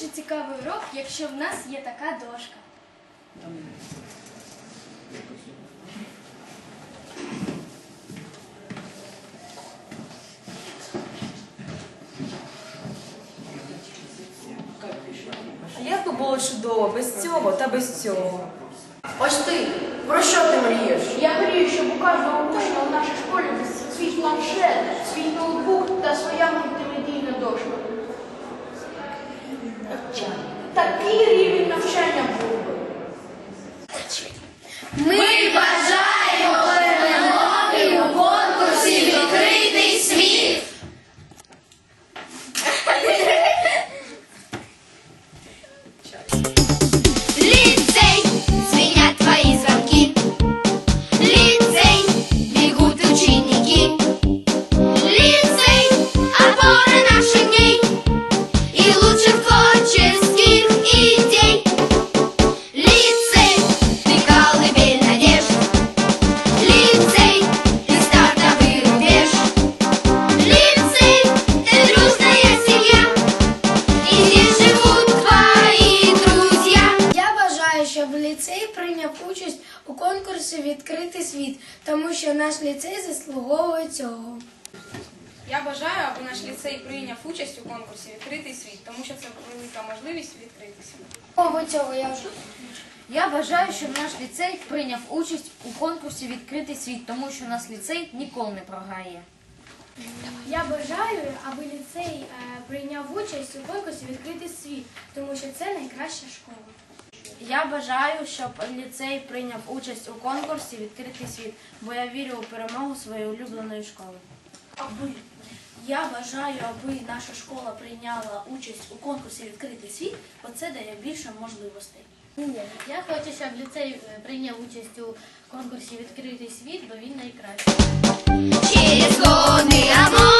дуже цікавий урок, якщо в нас є така дошка. А як би було чудово без цього та без цього? Ось ти, про що ти мрієш? Я мрію, щоб у кожного учня у нашій ліцей прийняв участь у конкурсі Відкритий світ, тому що наш ліцей заслуговує цього. Я бажаю, аби наш ліцей прийняв участь у конкурсі Відкритий світ, тому що це велика можливість відкритися. Кого цього я вже Я бажаю, щоб наш ліцей прийняв участь у конкурсі Відкритий світ, тому що наш ліцей ніколи не програє. Я бажаю, аби ліцей е, прийняв участь у конкурсі Відкритий світ, тому що це найкраща школа. Я бажаю, щоб ліцей прийняв участь у конкурсі Відкритий світ, бо я вірю у перемогу своєї улюбленої школи. Аби я бажаю, аби наша школа прийняла участь у конкурсі Відкритий світ, бо це дає більше можливостей. Я хочу, щоб ліцей е, прийняв участь у конкурсі Відкритий світ, бо він найкращий. Через годы, а